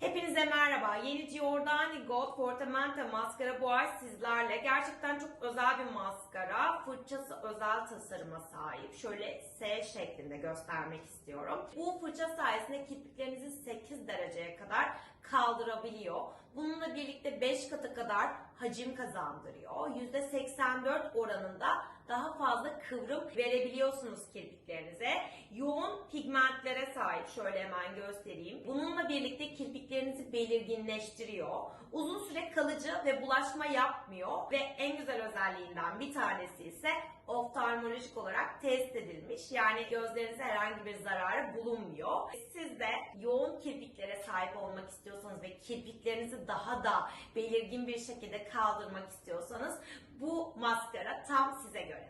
Hepinize merhaba. Yeni Giordani Gold Fortemente maskara bu ay sizlerle. Gerçekten çok özel bir maskara. Fırçası özel tasarıma sahip. Şöyle S şeklinde göstermek istiyorum. Bu fırça sayesinde kirpiklerinizi 8 dereceye kadar kaldırabiliyor. Bununla birlikte 5 katı kadar hacim kazandırıyor. %84 oranında daha fazla kıvrım verebiliyorsunuz kirpiklerinize. Yoğun pigmentlere sahip. Şöyle hemen göstereyim. Bununla birlikte kirpiklerinizi belirginleştiriyor. Uzun süre kalıcı ve bulaşma yapmıyor ve en güzel özelliğinden bir tanesi ise oftalmolojik olarak test edilmiş. Yani gözlerinize herhangi bir zararı bulunmuyor. Siz de yoğun kirpiklere sahip olmak istiyorsanız ve kirpiklerinizi daha da belirgin bir şekilde kaldırmak istiyorsanız bu maskara tam size göre.